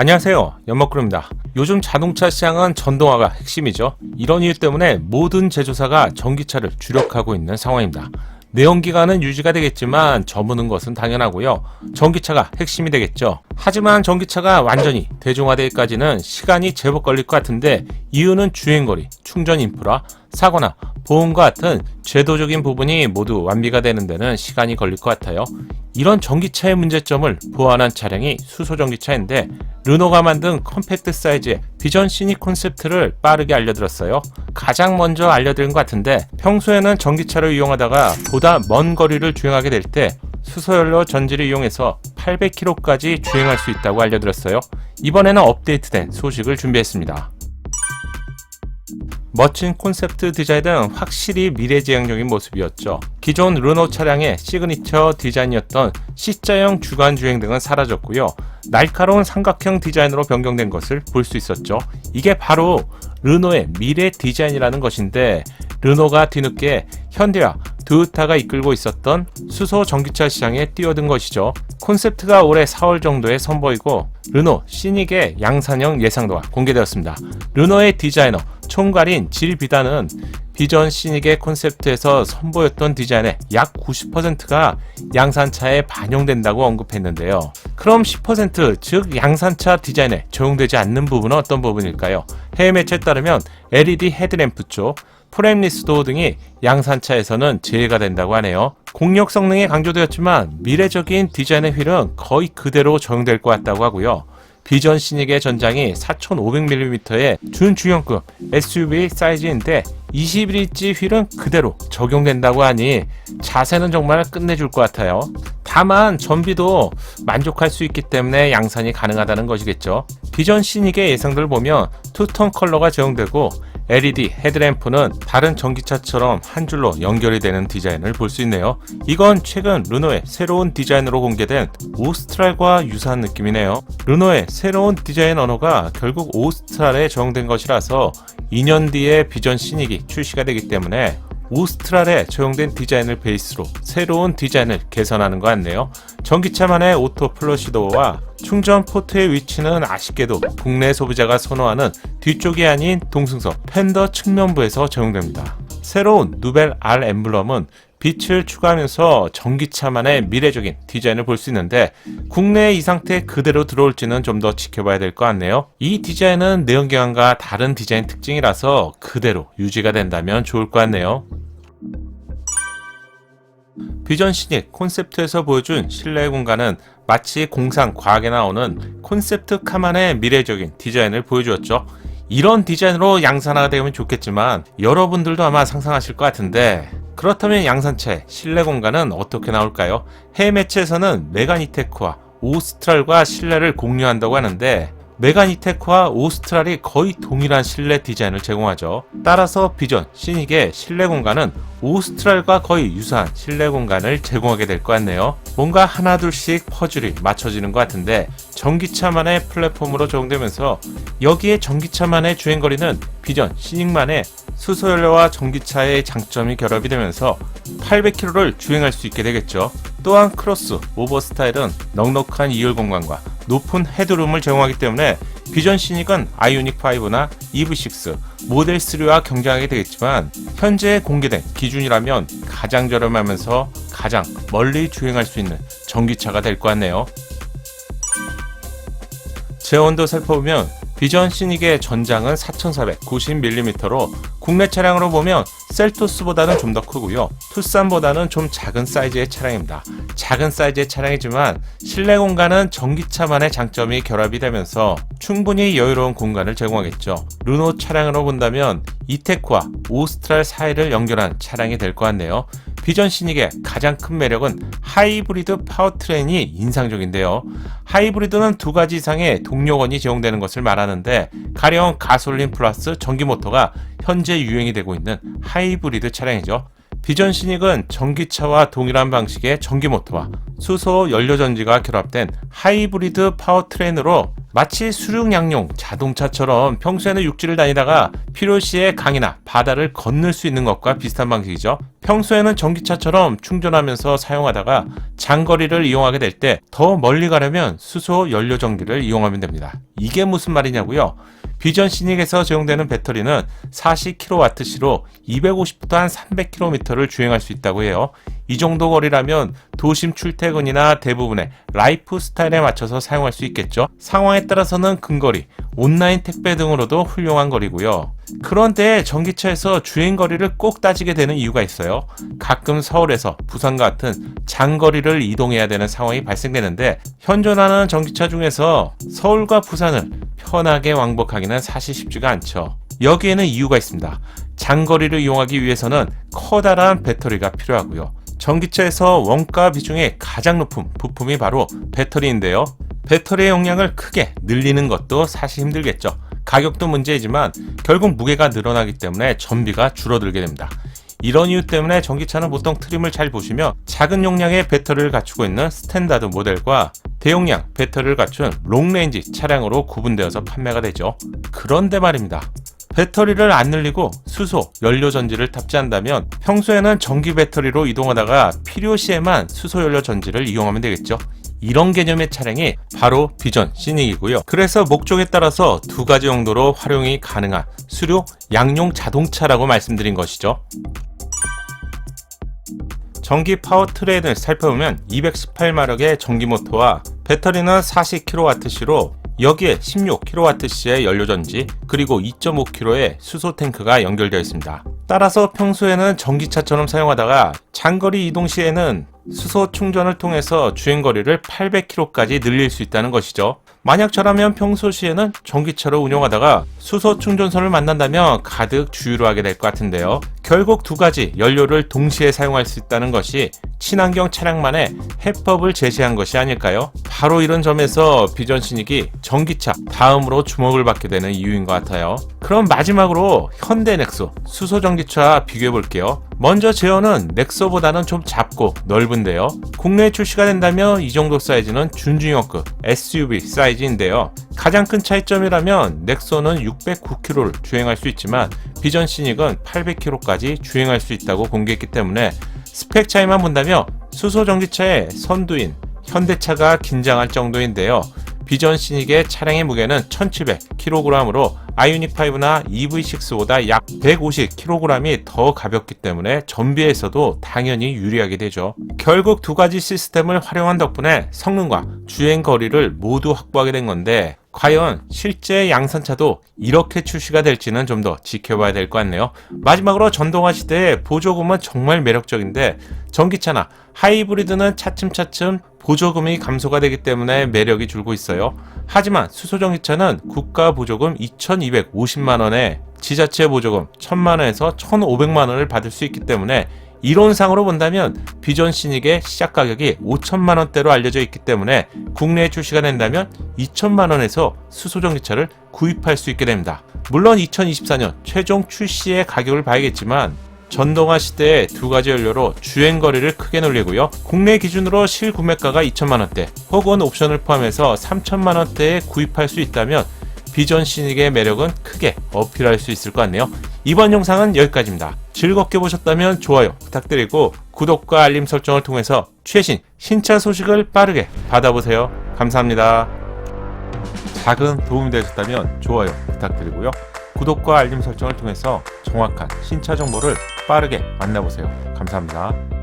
안녕하세요. 연먹그룹입니다. 요즘 자동차 시장은 전동화가 핵심이죠. 이런 이유 때문에 모든 제조사가 전기차를 주력하고 있는 상황입니다. 내연기관은 유지가 되겠지만 저무는 것은 당연하고요. 전기차가 핵심이 되겠죠. 하지만 전기차가 완전히 대중화되기까지는 시간이 제법 걸릴 것 같은데 이유는 주행거리, 충전 인프라, 사고나 보험과 같은 제도적인 부분이 모두 완비가 되는 데는 시간이 걸릴 것 같아요. 이런 전기차의 문제점을 보완한 차량이 수소 전기차인데 르노가 만든 컴팩트 사이즈의 비전 시닉 콘셉트를 빠르게 알려드렸어요. 가장 먼저 알려드린 것 같은데 평소에는 전기차를 이용하다가 보다 먼 거리를 주행하게 될 때 수소연료 전지를 이용해서 800km까지 주행할 수 있다고 알려드렸어요. 이번에는 업데이트된 소식을 준비했습니다. 멋진 콘셉트 디자인은 확실히 미래지향적인 모습이었죠. 기존 르노 차량의 시그니처 디자인이었던 C자형 주간 주행 등은 사라졌고요. 날카로운 삼각형 디자인으로 변경된 것을 볼 수 있었죠. 이게 바로 르노의 미래 디자인이라는 것인데 르노가 뒤늦게 현대와 도요타가 이끌고 있었던 수소 전기차 시장에 뛰어든 것이죠. 콘셉트가 올해 4월 정도에 선보이고 르노 시닉의 양산형 예상도가 공개되었습니다. 르노의 디자이너 총괄인 질 비단은 비전 시닉의 콘셉트에서 선보였던 디자인의 약 90%가 양산차에 반영된다고 언급했는데요. 그럼 10%, 즉 양산차 디자인에 적용되지 않는 부분은 어떤 부분일까요? 해외 매체에 따르면 LED 헤드램프 쪽, 프레임리스도 등이 양산차에서는 제외가 된다고 하네요. 공력 성능이 강조되었지만 미래적인 디자인의 휠은 거의 그대로 적용될 것 같다고 하고요. 비전 시닉의 전장이 4500mm의 준중형급 SUV 사이즈인데 21인치 휠은 그대로 적용된다고 하니 자세는 정말 끝내줄 것 같아요. 다만 전비도 만족할 수 있기 때문에 양산이 가능하다는 것이겠죠. 비전 시닉의 예상들을 보면 투톤 컬러가 적용되고 LED 헤드램프는 다른 전기차처럼 한 줄로 연결이 되는 디자인을 볼 수 있네요. 이건 최근 르노의 새로운 디자인으로 공개된 오스트랄과 유사한 느낌이네요. 르노의 새로운 디자인 언어가 결국 오스트랄에 적용된 것이라서 2년 뒤에 비전 시닉이 출시가 되기 때문에 오스트랄에 적용된 디자인을 베이스로 새로운 디자인을 개선하는 것 같네요. 전기차만의 오토 플러시 도어와 충전 포트의 위치는 아쉽게도 국내 소비자가 선호하는 뒤쪽이 아닌 동승석 팬더 측면부에서 적용됩니다. 새로운 누벨 R 엠블럼은 빛을 추가하면서 전기차만의 미래적인 디자인을 볼 수 있는데 국내에 이 상태 그대로 들어올지는 좀 더 지켜봐야 될 것 같네요. 이 디자인은 내연기관과 다른 디자인 특징이라서 그대로 유지가 된다면 좋을 것 같네요. 비전 시닉 콘셉트에서 보여준 실내 공간은 마치 공상 과학에 나오는 콘셉트 카만의 미래적인 디자인을 보여주었죠. 이런 디자인으로 양산화가 되면 좋겠지만 여러분들도 아마 상상하실 것 같은데 그렇다면 양산차의 실내 공간은 어떻게 나올까요? 해외 매체에서는 메가니테크와 오스트랄과 실내를 공유한다고 하는데 메가니테크와 오스트랄이 거의 동일한 실내 디자인을 제공하죠. 따라서 비전, 시닉의 실내 공간은 오스트랄과 거의 유사한 실내 공간을 제공하게 될 것 같네요. 뭔가 하나둘씩 퍼즐이 맞춰지는 것 같은데 전기차만의 플랫폼으로 적용되면서 여기에 전기차만의 주행거리는 비전, 시닉만의 수소연료와 전기차의 장점이 결합이 되면서 800km를 주행할 수 있게 되겠죠. 또한 크로스, 오버 스타일은 넉넉한 2열 공간과 높은 헤드룸을 제공하기 때문에 비전 시닉은 아이오닉 5나 EV6, 모델 3와 경쟁하게 되겠지만 현재 공개된 기준이라면 가장 저렴하면서 가장 멀리 주행할 수 있는 전기차가 될 것 같네요. 제원도 살펴보면 비전 시닉의 전장은 4490mm로 국내 차량으로 보면 셀토스보다는 좀 더 크고요. 투싼보다는 좀 작은 사이즈의 차량입니다. 작은 사이즈의 차량이지만 실내 공간은 전기차만의 장점이 결합이 되면서 충분히 여유로운 공간을 제공하겠죠. 르노 차량으로 본다면 이테크와 오스트랄 사이를 연결한 차량이 될 것 같네요. 비전 시닉의 가장 큰 매력은 하이브리드 파워트레인이 인상적인데요. 하이브리드는 두 가지 이상의 동력원이 제공되는 것을 말하는데 가령 가솔린 플러스 전기 모터가 현재 유행이 되고 있는 하이브리드 차량이죠. 비전 시닉은 전기차와 동일한 방식의 전기 모터와 수소 연료 전지가 결합된 하이브리드 파워트레인으로 마치 수륙양용 자동차처럼 평소에는 육지를 다니다가 필요시에 강이나 바다를 건널 수 있는 것과 비슷한 방식이죠. 평소에는 전기차처럼 충전하면서 사용하다가 장거리를 이용하게 될 때 더 멀리 가려면 수소 연료 전기를 이용하면 됩니다. 이게 무슨 말이냐고요? 비전 시닉에서 제공되는 배터리는 40kWh로 250부터 한 300km를 주행할 수 있다고 해요. 이 정도 거리라면 도심 출퇴근이나 대부분의 라이프 스타일에 맞춰서 사용할 수 있겠죠. 상황에 따라서는 근거리, 온라인 택배 등으로도 훌륭한 거리고요. 그런데 전기차에서 주행 거리를 꼭 따지게 되는 이유가 있어요. 가끔 서울에서 부산 같은 장거리를 이동해야 되는 상황이 발생되는데 현존하는 전기차 중에서 서울과 부산을 편하게 왕복하기는 사실 쉽지가 않죠. 여기에는 이유가 있습니다. 장거리를 이용하기 위해서는 커다란 배터리가 필요하고요. 전기차에서 원가 비중이 가장 높은 부품이 바로 배터리인데요. 배터리의 용량을 크게 늘리는 것도 사실 힘들겠죠. 가격도 문제이지만 결국 무게가 늘어나기 때문에 전비가 줄어들게 됩니다. 이런 이유 때문에 전기차는 보통 트림을 잘 보시며 작은 용량의 배터리를 갖추고 있는 스탠다드 모델과 대용량 배터리를 갖춘 롱레인지 차량으로 구분되어서 판매가 되죠. 그런데 말입니다. 배터리를 안 늘리고 수소, 연료 전지를 탑재한다면 평소에는 전기 배터리로 이동하다가 필요시에만 수소 연료 전지를 이용하면 되겠죠. 이런 개념의 차량이 바로 비전 시닉이고요. 그래서 목적에 따라서 두 가지 용도로 활용이 가능한 수륙 양용 자동차라고 말씀드린 것이죠. 전기 파워트레인을 살펴보면 218마력의 전기 모터와 배터리는 40kWh로 여기에 16kWh의 연료전지 그리고 2.5kg의 수소 탱크가 연결되어 있습니다. 따라서 평소에는 전기차처럼 사용하다가 장거리 이동 시에는 수소 충전을 통해서 주행 거리를 800km까지 늘릴 수 있다는 것이죠. 만약 저라면 평소시에는 전기차로 운영하다가 수소 충전소를 만난다면 가득 주유를 하게 될 것 같은데요. 결국 두 가지 연료를 동시에 사용할 수 있다는 것이 친환경 차량만의 해법을 제시한 것이 아닐까요? 바로 이런 점에서 비전 신익이 전기차 다음으로 주목을 받게 되는 이유인 것 같아요. 그럼 마지막으로 현대 넥소 수소 전기차 비교해 볼게요. 먼저 제어는 넥소보다는 좀 작고 넓은데요. 국내에 출시가 된다면 이 정도 사이즈는 준중형급 SUV 사이즈인데요. 가장 큰 차이점이라면 넥소는 609km를 주행할 수 있지만 비전 시닉은 800km까지 주행할 수 있다고 공개했기 때문에 스펙 차이만 본다면 수소 전기차의 선두인 현대차가 긴장할 정도인데요. 비전 시닉의 차량의 무게는 1700kg으로 아이오닉 5나 EV6보다 약 150kg이 더 가볍기 때문에 전비에서도 당연히 유리하게 되죠. 결국 두 가지 시스템을 활용한 덕분에 성능과 주행 거리를 모두 확보하게 된 건데 과연 실제 양산차도 이렇게 출시가 될지는 좀 더 지켜봐야 될 것 같네요. 마지막으로 전동화 시대의 보조금은 정말 매력적인데 전기차나 하이브리드는 차츰차츰 보조금이 감소가 되기 때문에 매력이 줄고 있어요. 하지만 수소전기차는 국가 보조금 2,250만 원에 지자체 보조금 1,000만 원에서 1,500만 원을 받을 수 있기 때문에 이론상으로 본다면 비전 시닉의 시작 가격이 5천만 원대로 알려져 있기 때문에 국내에 출시가 된다면 2천만 원에서 수소전기차를 구입할 수 있게 됩니다. 물론 2024년 최종 출시의 가격을 봐야겠지만 전동화 시대의 두 가지 연료로 주행 거리를 크게 늘리고요. 국내 기준으로 실구매가가 2천만 원대 혹은 옵션을 포함해서 3천만 원대에 구입할 수 있다면 비전 시닉의 매력은 크게 어필할 수 있을 것 같네요. 이번 영상은 여기까지입니다. 즐겁게 보셨다면 좋아요 부탁드리고 구독과 알림 설정을 통해서 최신 신차 소식을 빠르게 받아보세요. 감사합니다. 작은 도움이 되셨다면 좋아요 부탁드리고요. 구독과 알림 설정을 통해서 정확한 신차 정보를 빠르게 만나보세요. 감사합니다.